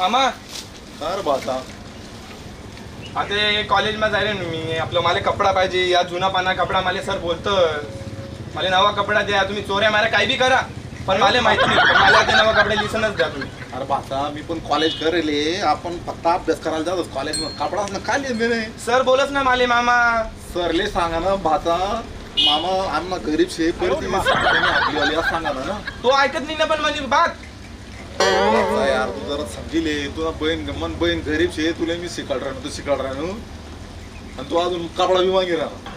मामा. तर बाता आता. कॉलेजमध्ये जायला ना मी. आपलं मला कपडा पाहिजे या जुना पाना कपडा मला सर बोलतं. मला नवा कपडा द्या तुम्ही चोऱ्या मारा काही बी करा. पण मला माहिती नाही पण मला ते नवा कपडे लिसनच द्या तुम्ही. अरे बाता मी पण कॉलेज करेले. आपण फक्त अभ्यास करायला जातो. कॉलेज कपडा असणं काय लिहिलं सर बोलच ना माले मामा. सरले सांगा ना भाता मामा आम्हाला गरीब शे परिस्थिती आपली असं सांगा ना. तो ऐकत नाही ना पण माझी बात. बाचा यार तू जरा समजिले. तुला बहीण मन बहीण गरीब शे तुला मी शिकाड राहणं तू शिकाड राहणं आणि तू अजून कपडा बी मागे राहा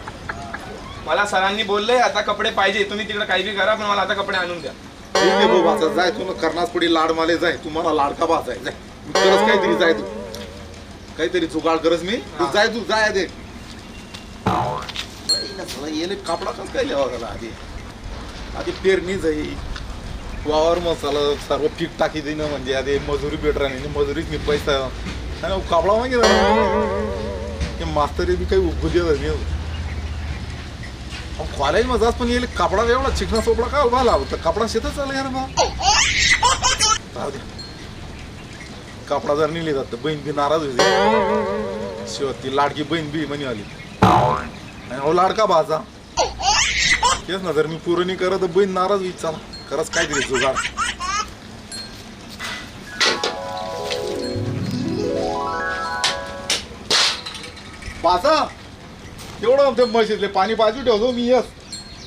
मला सरांनी बोलले आता कपडे पाहिजे तुम्ही तिकडे काही बी करा पण मला आता कपडे आणून द्या. ठीक आहे भाऊ भाचा जाय तू करणार पुढे लाड माले जाय तू मला लाडका भाचा आहे जाय. मी करत काहीतरी जाय तू. काहीतरी जुगाड करस मी. तू हा. जाय तू जाय दे येले कपडा कसं काय लिहावा त्याला आधी आधी पेरणी जाई. वावर मसाला सर्व पीक टाकी देणं म्हणजे आधी मजुरी भेट राहणे मजुरीच मी पैसा आणि कापडा मागे ते मास्तरी बी काही उभू देत नाही. कॉलेजमध्ये जास पण येईल कापडा एवढा चिकना सोपडा का उभा लावतो कपडा शेतच चालला यार बा. कापडा जर नेली जात बहीण बी नाराज होती शेवट ती लाडकी बहीण बी म्हणी आली. आणि अहो लाडका भाजा तेच ना जर मी पुरणी करत बहीण नाराज होईल चला. खरंच काहीतरी जुगाड पाचा तेवढं ते म्हशीतले पाणी पाजू ठेवतो मी यस.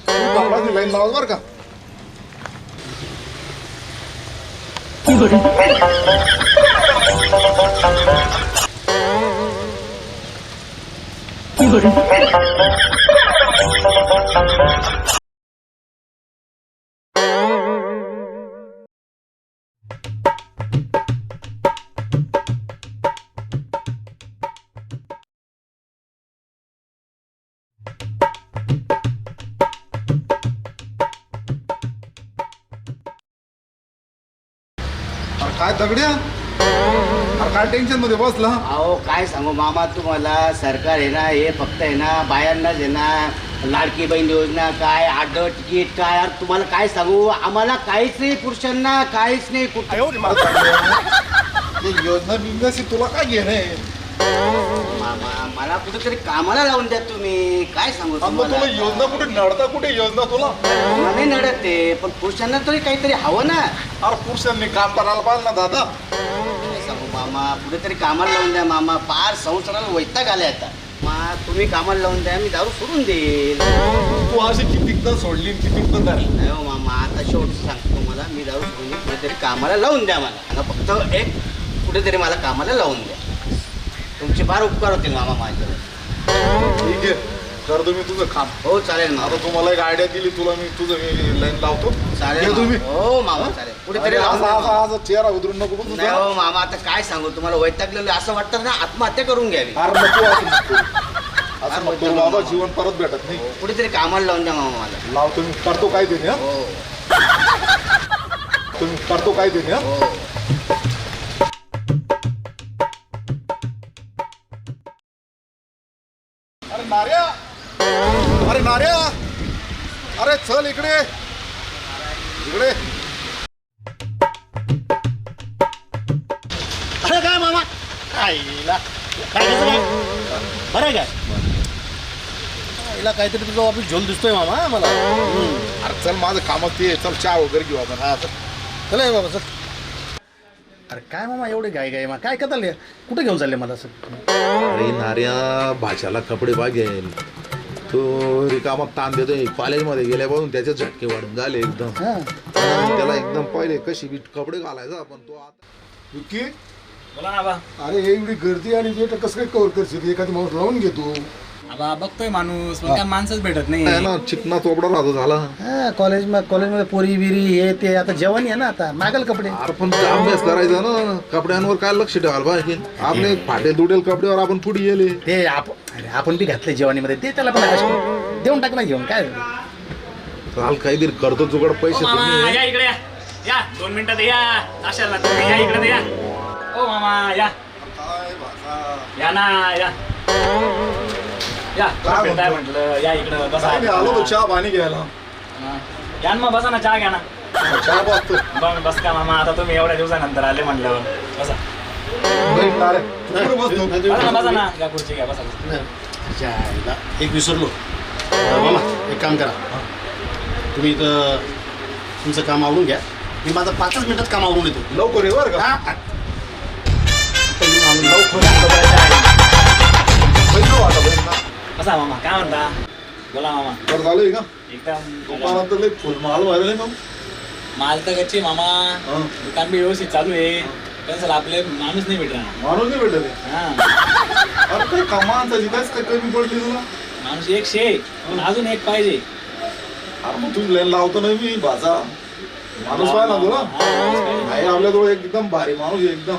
लाईन लावा बरं का? काय दगड्या? अरे काय टेन्शनमध्ये बसला? अहो काय सांगू मामा तुम्हाला? सरकार आहे ना हे फक्त आहे ना बायांनाच आहे ना लाडकी बहीण योजना काय आडं तिकीट काय तुम्हाला काय सांगू? आम्हाला काहीच नाही पुरुषांना काहीच नाही कुठं ते योजना बिंदशी तुला काय घेणे मामा मला कुठेतरी कामाला लावून द्या तुम्ही. काय सांगू मग तुला योजना कुठे? नडता कुठे योजना तुला? मला नाही नडत ते पण पुरुषांना तरी काहीतरी हवं ना. अरे पुरुषांनी काम करायला पाहिजे ना दादा. काय सांगू मामा? कुठेतरी कामाला लावून द्या मामा. फार संसाराला वैताग आले आता. मा तुम्ही कामाला लावून द्या मी दारू सोडून देईल. तू अशी कितीकदा सोडली आणि कितीकदा धरली? नाही हो मामा. आता शेवटचं सांगतो तुम्हाला मी दारू सोडून. कुठेतरी कामाला लावून द्या मला. आता फक्त एक कुठेतरी मला कामाला लावून द्या. तुमचे फार उपकार होतील मामा माझ्यावर ठीक आहे. करतो मी तुझं काम हो चालेल मामा आता तुम्हाला एक आयडिया दिली तुला मी तुझं मी लाईन लावतो. चालेल घे तुम्ही. मामा. हो मामा चालेल. कुठेतरी अरे लावून असा द्या, असा मामा. असा चेहरा उतरून नको बघू नाही तुझा. हो मामा आता काय सांगू तुम्हाला वैतागलेलं असं वाटतं ना आत्महत्या करून घ्यावी. अरे नको असं नको. असं नको बाबा जीवन परत भेटत नाही. हो, कुठेतरी कामाला लावून द्या मामा मला. लावतो मी करतो काय देणे हो? तुम्ही करतो काय देणे हा. अरे चल इकडे. इकडे. अरे काय मामा? आईला काय कसं काय? बरं आहे काय? आईला काहीतरी तुझं ऑफिस झोल दिसतोय मामा मला. अरे चल माझं कामच ते आहे. चल चहा वगैरे घेऊ आपण. हा चल. चल ये बाबा चल. अरे काय मामा एवढे गाय गाय मा काय कताले कुठे घेऊन चालले मला असं अरे नार्या भाषाला कपडे बागेल तो रिकामत ताण देतोय. कॉलेजमध्ये गेल्यापासून त्याचे झटके वाढून झाले एकदम. हा. त्याला एकदम पहिले कशी बी कपडे घालायचा पण तो आता. विकी बोला ना बा. अरे हे एवढी गर्दी आणि ते कसं काय कव्हर करशील? एखादी माणूस लावून घेतो आबा बघतोय माणूस पण काय माणसंच भेटत नाही. ना चिकना चोपडा राहतो झाला. हा कॉलेज कॉलेजमध्ये पोरी बिरी हे ते आता जेवण आहे ना आता. मागल कपडे. अरे पण तो अभ्यास करायचा ना कपड्यांवर काय लक्ष ठेवायला पाहिजे आपले फाटेल दुडेल कपड्यावर आपण पुढे गेले. ते आपण अरे आपण बी घातले जेवणीमध्ये ते त्याला पण देऊन टाक ना घेऊन काय? झालं? काल काहीतरी करतो चुकड पैसे ओ मामा तुम्ही. या इकडे या. या दोन मिनिटात या. अशाला तुम्ही या इकडे या. ओ मामा या. या ना या. या. काय? म्हटलं? या इकडं बसा. काय नाही, आलो तो चहा पाणी घ्यायला. हा. या ना मग बसा ना चहा घ्या ना. चहा बसतो बघ बस का मामा आता तुम्ही एवढ्या दिवसानंतर आले म्हटलं बसा. बसतो ना बसा ना. या खुर्ची घ्या बसा एक विसरलो. अं, मामा एक काम करा. तुम्ही इथं तुमचं काम आवरून घ्या. मी माझं पाचच मिनिटात काम आवरून येतो. लवकर ये बरं का? हा, हा. आवरून. लवकर ये. आता ना. बसा मामा काय म्हणता बोला मामा बरं झालंय का एकदम दुकानात तर लय फुल माल व्हायला मग माल तर गच्ची मामा हा. दुकान बी व्यवस्थित चालू आहे पण सर आपले माणूस नाही भेटला माणूस नाही भेटत आहे. हा अरे काय कमांचा कायच काय कमी पडली तुला माणूस एक शे पण अजून एक पाहिजे अरे मग तुझी लाईन लावतो ना मी भाचा माणूस पाहिजे ना तुला हा, माणूस पाहिजे. आहे आपल्याजवळ एकदम भारी माणूस आहे, एकदम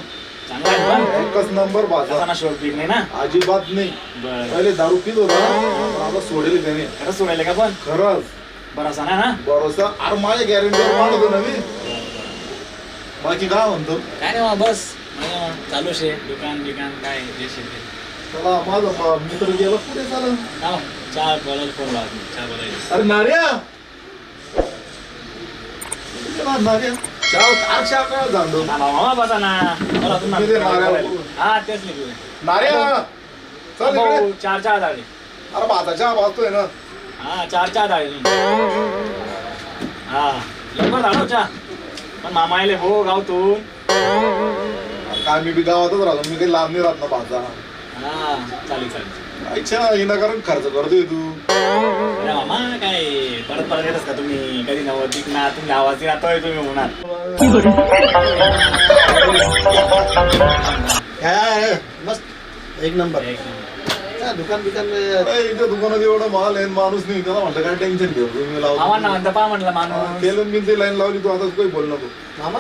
एकच नंबर नाही ना? अजिबात नाही. बरं. पहिले दारू पित होता पण आता सोडेल त्याने. खरंच सोडायला का पण? खरंच. बरं असा ना? भरोसा? अरे माझ्या गॅरंटीवर मानतो ना मी. बाकी काय म्हणतो? काय नाही मामा बस. चालू शे. दुकान बिकान काय जे शे ते. चला माझा मित्र गेला पुढे चालेल हा, चहा बोलायला फोन लावा तुम्ही, चहा बोलायला. अरे नार्या! कुठे गेला नार्या? मामा बसा ना. तुम्ही किती? हा तेच नार्या चल इकडे. भाऊ, चार डाळे अरे ना. हा चार हा लवकर झालो चहा. पण मामा आले हो गावतून. अरे काय मी बी गावातच राहतो मी काही लांब नाही राहत ना भाता हा चालेल चालेल. अच्छा विनाकारण खर्च करतोय तू. मामा काय परत परत येतच का तुम्ही? कधी नव्वद ना तुम्ही आवाज येतोय तुम्ही होणार हा, मस्त. एक नंबर. हा, दुकान बिकान इथं दुकानात एवढं माल आहे माणूस नाही. त्याला म्हणलं काय टेन्शन घेऊ? मी मामा ना लावतो म्हणता पा म्हटलं माणूस केलं मी ते लाईन लावली तू आता काही बोल नको. मामा?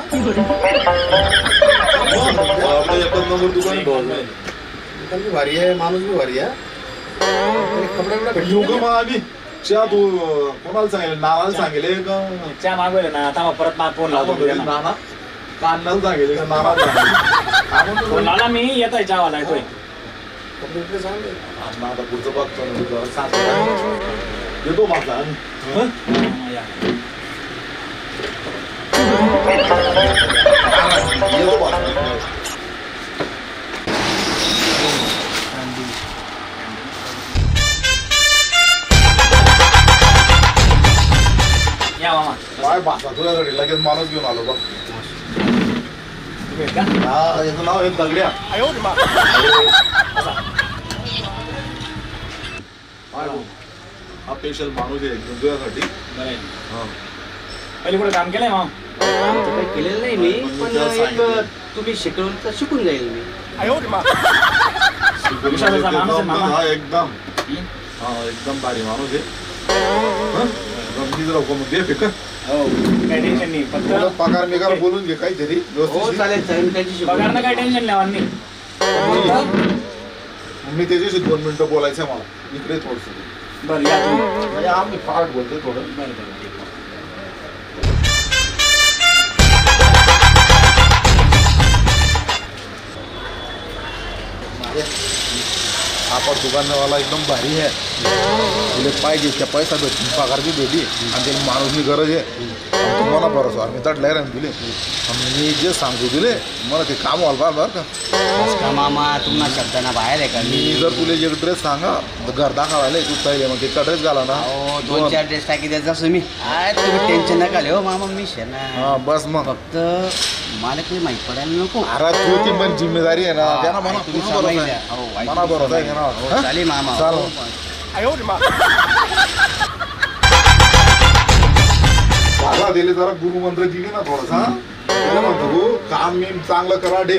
आपलं एकच नंबर दुकान आहे. दुकान बी भारी आहे माणूस बी भारी आहे. मग आम्ही चहा तू कोणाला सांगेल? नानाला सांगेल. का चहा मागवले ना. थांबा परत मला फोन लावतो उद्या ना. नाना कानाला सांगेल. का नानाला सांगेल. फोन लावला मी येतोय चहावाला येतोय. कपडे बिपडे चांगले ना आता पुढचं बघतो ना, जरा सांगतो. येतो माझा. हा, या. येतो माझा. या मामा काय भाषा तुझ्याकडे लगेच माणूस घेऊन आलो बघ हा याचं नाव आहे दगड्या काय भाऊ? हा स्पेशल माणूस आहे एकदम तुझ्यासाठी बरं आहे. हा. पहिले कुठे काम केलंय मामा आमचं काही केलेलं नाही मी पण एक. तुम्ही शिकवलं तर शिकून जाईल मी विश्वासाचा माणूस आहे मामा. हा एकदम हं? हा एकदम भारी माणूस आहे हं? गमतीच राहू का मग दे फिकर हो काही टेन्शन नाही. फक्त पगार बिगार बोलून घे काहीतरी हो व्यवस्थित चालेल चालेल त्यांची पगारनं काही शिकवून टेन्शन नाही नाही मी त्याच्याशी दोन मिनिटं बोलायचं आहे मला. इकडे थोडस. बरं या तुम्ही. म्हणजे आम्ही फाट बोलतोय थोडं. बरं बरं आपण दुकानवाला एकदम भारी आहे तुला पाहिजे त्या पैसा भेटून पगार बी भेटी आणि त्याला माणूसनी गरज आहे तुम्हाला भरोसा मी तडलाय ना दिले मी जे सांगतो दिले मला ते काम पाहिजे बरं का मामा तुम्हाला शब्दांना बाहेर आहे का मी जर तुला एक ड्रेस सांगा घर दाखवायला तू पहिले मग तिथला ड्रेस घाला ना। दोन चार ड्रेस टाकी द्यायचा असं मी काय तुम्ही टेन्शन नका लिहो मामा मी शेना हा बस मग। फक्त मला काही माहीत पडायला नको. अरे तू ती पण जिम्मेदारी आहे ना. हा, त्यांना म्हणा तुम्ही भरोसा आहे. हो, भरोसा आहे ना. हो, चालेल मामा. चाल. हो, मला दिले जरा गुरुमंत्र दिले ना थोडासा त्याला म्हणतो गो काम मी चांगलं करा डे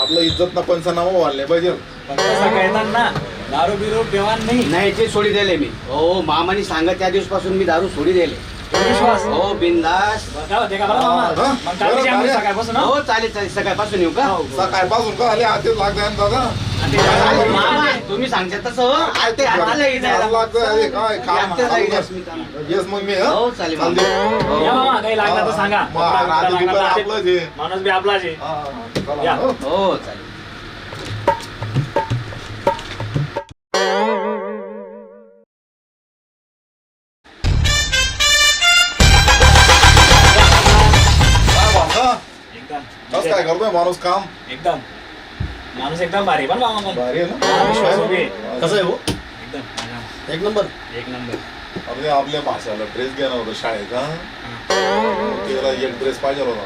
आपलं इज्जत ना पंचनामा वाढले पाहिजे. पण तसं काय येतात ना. दारू बिरू पेवान नाही. नाही ते सोडी दिले मी. हो मामानी सांगा त्या दिवसपासून मी दारू सोडी दिले. विश्वास हो बिंदास होते हा? हं? हो चालेल चालेल सकाळपासून येऊ का सकाळपासून का आले लागताय ना दादा ते- मामा तुम्ही सांगता तसं हो. आम्हाला अस्मिता. कर. येस मग मी हं? हो चालेल मामा. हो. या मामा काही लागलं तर सांगा लागलं. माणूस बी आपलाच आहे हा. हं? हो चालेल माणूस काम. एकदम. माणूस एकदम भारी पण मामा पण. भारी आहे ना? विश्वास उभी आहे. कसं आहे हो? एकदम हा, एक नंबर. एक नंबर. आपल्या आपल्या भाषाला ड्रेस घेणार होतं शाळेत हा? त्याला एक ड्रेस पाहिजे होता.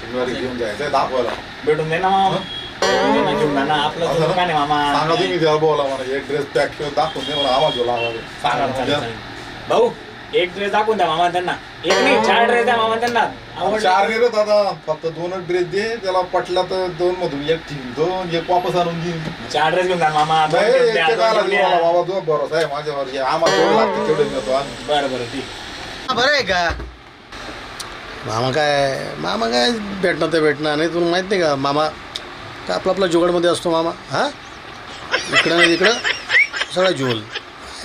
शनिवारी घेऊन जायचं दाखवायला. भेटून दे ना मामा. भेटून दे ना, घेऊन जा ना. आपलं असं तर ना? दुकान आहे मामा. सांगा तुम्ही त्याला बोला म्हणा एक ड्रेस पॅक करून दाखवून दे मला. आवाज बोला आवाज चालेल, चालेल, सांगा चालेल. भाऊ एक ड्रेस दाखवून द्या मामा त्यांना. एक नाही चार ड्रेस द्या मामा त्यांना. आवडले. चार नाही रे दादा फक्त दोनच ड्रेस दे त्याला पटला तर दोन मधून एक ठेवीन दोन एक वापस आणून देईन. चार ड्रेस घेऊन जा मामा दोन नाही dress द्या, दोन घेऊन. मला बाबा जो भरोसा आहे माझ्यावर. हे आम्हाला जेवढं लागतं तेवढं देतो आम्ही. बरं बरं ठीक. हा, बरं आहे का? मामा काय मामा काय भेटणं ते भेटणं नाही तुला माहीत नाही का? मामा काय आपला आपला जुगाडमध्ये असतो मामा हा? इकडं नाही तिकडं सगळं झोल.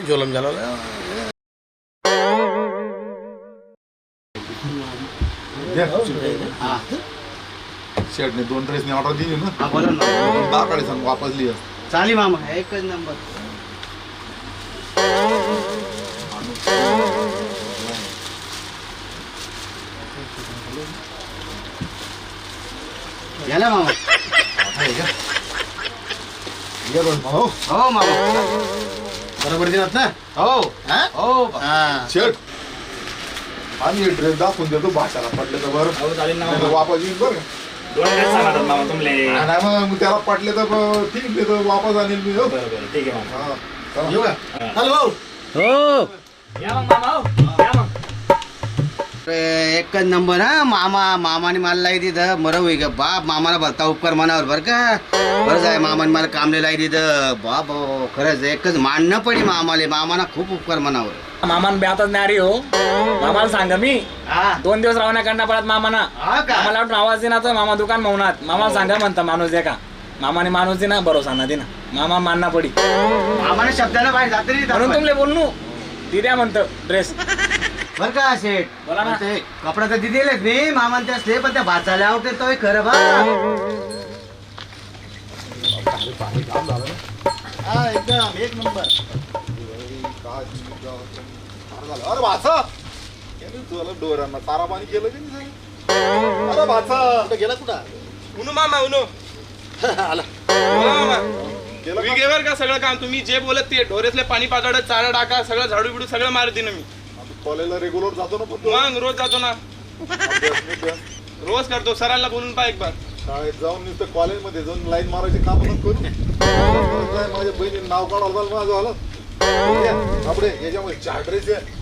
झोलम झालं. शेटने दोन ड्रेसने ऑर्डर दिली ना. हा बोला ना. दाखवाडे सांग वापस लिह चालेल मामा एकच नंबर. गेला मामा. ये बघ हो. हो मामा. बरोबर दिनात ना? हो. हा? हो. हा. शेट आम्ही ड्रेस दाखवून देतो भाषाला पटले तर बरं. नाही वापस येईल बरं. नाही मग त्याला पटले तर ठीक आहे तर वापस आणील मी हो. ठीक आहे मामा. हा, चला. येऊ का? हा. भाऊ हो. या मग मामा हो. एकच नंबर हा मामा मामाने मला लाई तिथं मरव का बाप मामाला भरता उपकार मनावर बरं का बरंच आहे मामाने मला कामले लाई तिथं बाप हो, खरंच एकच मानणं पडी मामाले मामाना खूप उपकार मनावर. मामान ब्यातच नाही अरे हो. मामाला सांगा मी. हा. दोन दिवस राहण्या करण्या पडत मामाना. हा का? मामाला वाटून आवाज दे ना तर मामा दुकान म्हणूनात मामाला सांगा म्हणता माणूस दे का. मामाने माणूस दे ना भरोसा ना दे ना मामा मानना पडी. मामाने शब्दाला बाहेर जाते म्हणून तुमले बोलनू ती द्या म्हणतं ड्रेस. बर का शेठ? बोला ना. ते कपडा तर दिलेच मी. मामान ते असले पण त्या भाचायला आवडते तो खरं बा. हा एकदम. एक नंबर. काय झालं? अरे भाचा. याने तुला डोरांना. तारा पाणी केलं की नाही झालं? अरे भाचा. कुठं गेला कुठं? उनू मामा उनू. आला. बोला मामा. का? सगळं काम? तुम्ही जे बोलत ते ढोरेसले पाणी पातळ चारा टाका सगळं झाडू बिडू सगळं मार देणं मी. कॉलेजला रेग्युलर जातो ना पण तो. मग रोज जातो ना. अभ्यास नाही त्या. रोज करतो सरांना बोलून पा एक बार शाळेत जाऊन नुसतं कॉलेजमध्ये जाऊन लाईन मारायचे काम नको करू. काय माझ्या बहिणीने नाव काढावं झालं माझं आलं आपडे याच्यामध्ये चार ड्रेस आहे.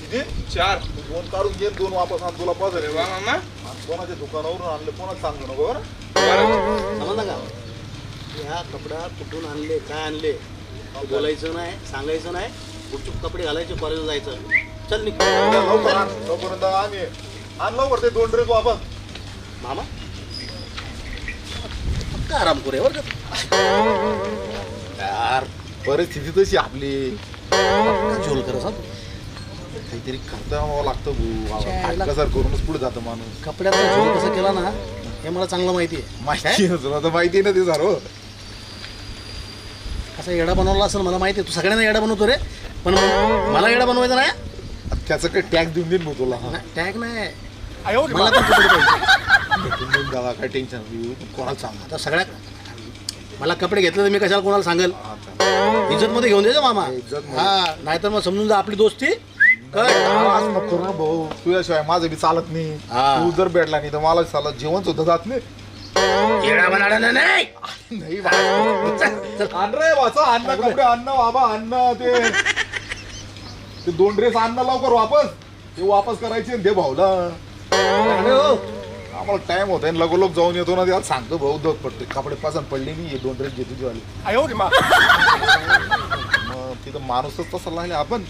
किती? चार. दोन काढून घे दोन वापस आण तुला पाच अरे वा मामा कोणाच्या दुकानावरून आणले कोणाच सांगतो नको बरं? बरं. समजलं का? ह्या कपडा कुठून आणले काय आणले बोलायचं नाही सांगायचं नाही. गुपचूप कपडे घालायचे कॉलेजला जायचं. चल निघ. लवकर आण. तोपर्यंत आम्ही आण लवकर ते दोन ड्रेस वापस. मामा? पक्का आराम करू बरं का? यार परिस्थिती तशी आपली. पक्का झोल कर सांग काहीतरी करता लागतं भाऊ. कसं करूनच पुढे जातो माणूस. कपड्याचा झोल कसा केला ना हे मला चांगलं माहिती आहे. माहिती आहे ना तुला तर माहिती आहे ना ते सारं कसा येडा बनवला असेल मला माहिती आहे. तू सगळ्यांना येडा बनवतो रे. पण मला येडा बनवायचा नाही? त्याचं काही टॅक्स देऊन देईन भाऊ तुला टॅग नाही. मला पण कपडे पाहिजे. काय टेन्शन कोणाला सांग? आता सगळ्या मला कपडे घेतले तर मी कशाला कोणाला सांगेल? इज्जत मध्ये घेऊन द्यायचं मामा. इज्जतमध्ये. हा नाहीतर मग समजून जा आपली दोस्ती. काय आज नको ना भाऊ. तुझ्याशिवाय माझं बी चालत नाही. हा. तू जर भेटला नाही तर मला चालत जेवण सुद्धा जात नाही. नाही. नाही आण रे वाचा अन्न कपडे अन्न बाबा अन्न ते. ते दोन ड्रेस अन्न लवकर वापस. ते वापस करायचे आणि दे भाऊला. अरे हो. आम्हाला टाइम होता लगोलग जाऊन येतो ना त्याला सांगतो भाऊ दो पडते कपडे पसंत पडले नाही हे दोन ड्रेस घेतो मग तिथं माणूसच तसा लागले आपण.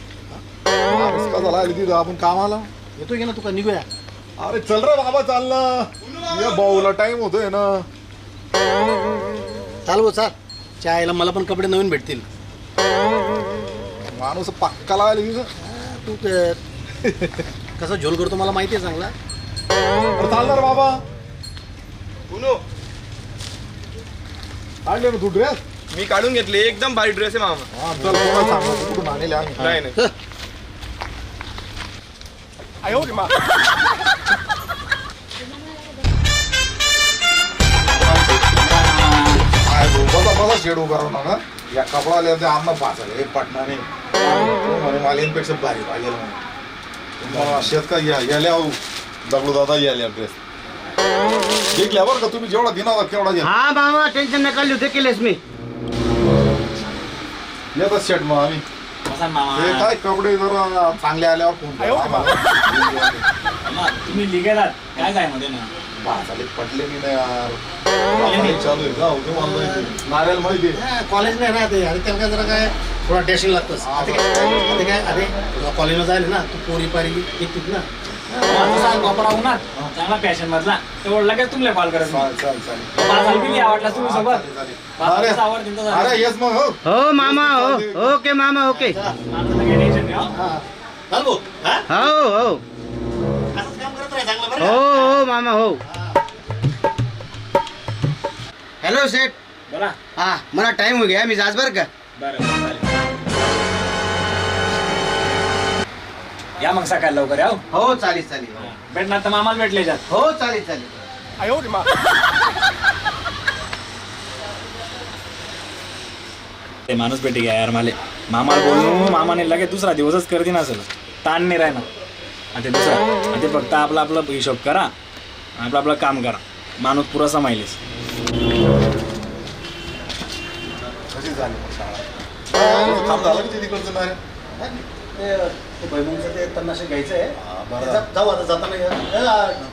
माणूस कसा लागले तिथं आपण कामाला? येतोय की ना तुका निघूया. अरे चल रे बाबा चाल ना. या भाऊला टाइम होतोय ना. चाल भाऊ चाल. चायला मला पण कपडे नवीन भेटतील. माणूस पक्का तिथं हा, तू कसा झोल करतो मला माहिती आहे चांगला? अरे चालणार बाबा. उनू. काढले ना तू ड्रेस मी काढून घेतले एकदम भारी ड्रेस आहे मामा. हा चल कोणाला सांगणार कुठून आणले आम्ही नाही नाही. एवढा शेड उभा राहू नका या कपडा आल्या ते अन्न पाचायला हे पटणार. नाही तो म्हणे मला यांपेक्षा भारी पाहिजे म्हणे तुम्हाला शेतकरी या याल्या दगडू दादा याल्या ड्रेस घेतल्या बरं का तुम्ही? जेवढा दिना तेवढा घ्या. हा मामा टेन्शन नका लिहू ते केलेस मी. येतात शेट मग आम्ही. बसा मामा. हे काय कपडे जरा चांगले आल्यावर फोन करा आम्हाला. मामा, तुम्ही लिगेलात. काय काय मध्ये ना? पटले मी नाही यार. चालू आहे. जाऊ दे मला माहिती. नारायण माहिती आहे. कॉलेज नाही ना ते. आणि त्यांना जरा काय थोडा टेन्शन लागतंच. आता काय आता काय अरे कॉलेजला जायला ना तू पोरी पारी येतील ना. तसा कपडा उन्हात चांगला पॅशन मधला. तेवढं लगेच तुम्हाला कॉल करत पाच तुम्ही सोबत. अरे अरे येस मग हो. हो मामा हो. ओके मामा ओके. माझं तर काही टेन्शन नाही हो. हा. चाल भाऊ हा? हो हो. असंच काम करत राहा चांगलं बरं हो का? हो मामा हो. हॅलो सेठ बोला. हा मला टाइम हो गया मी जास बरं का? बरं चालेल. या मग सकाळी लवकर या हो. हो चालेल चालेल भेटणार तर मामाला भेटले जात. हो चालेल चालेल. ते माणूस भेटी घ्या यार माले. मामाला बोलू मामाने लगेच दुसरा दिवसच करते ना असेल. ताण नाही राहणार. आणि ते दुसरा आणि ते फक्त आपलं आपलं हिशोब करा. आपलं आपलं काम करा. माणूस पुरासा माहिलेस कशी झाली मग शाळा काम झालं की ते तिकडचं नाही ते ते भैमुंगचं ते तन्नाशी घ्यायचं आहे बरं. जाऊ आता जाताना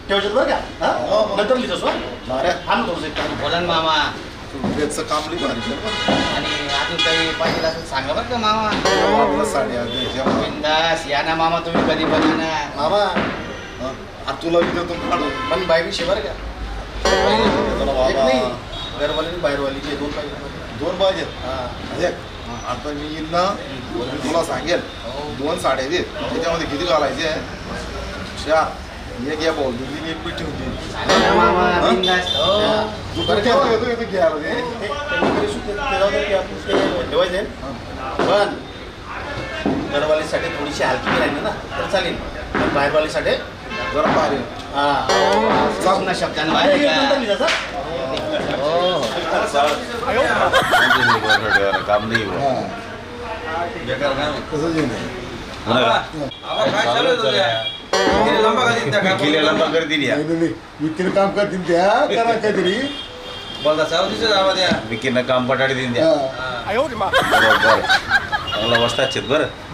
ठेवशील बरं का. नंतर लिहितोस. अरे थांब थोडंसं. बोला ना मामा ड्रेसचं काम लई भारी केलं बरं. आणि अजून काही पाहिजे असेल सांगा बरं का मामा घ्यायच्या बरं. बिंदास या ना मामा तुम्ही कधी या ना मामा? आता तुला देतो काढून पण बाय विषय बरं का एक बाबा. घरवाली आणि बाहेरवालीचे दोन पाहिजे. दोन पाहिजेत? हा. आता मी येईल ना. मी तुला सांगेल. दोन साड्या दे त्याच्यामध्ये किती घालायचे चार एक या भाऊ दिली एक पिठी होती. हो? ठेवायचे? पण घरवालीसाठी थोडीशी हलकी राहिली ना तर चालेल. पण बाहेरवालीसाठी जरा भारी. हा. शब्दानं विक्री काम करतील त्या करा काहीतरी बघा साव दिवस आवा द्या विक्रीनं काम पटाडी देईन द्या बरोबर मला बसतात बरं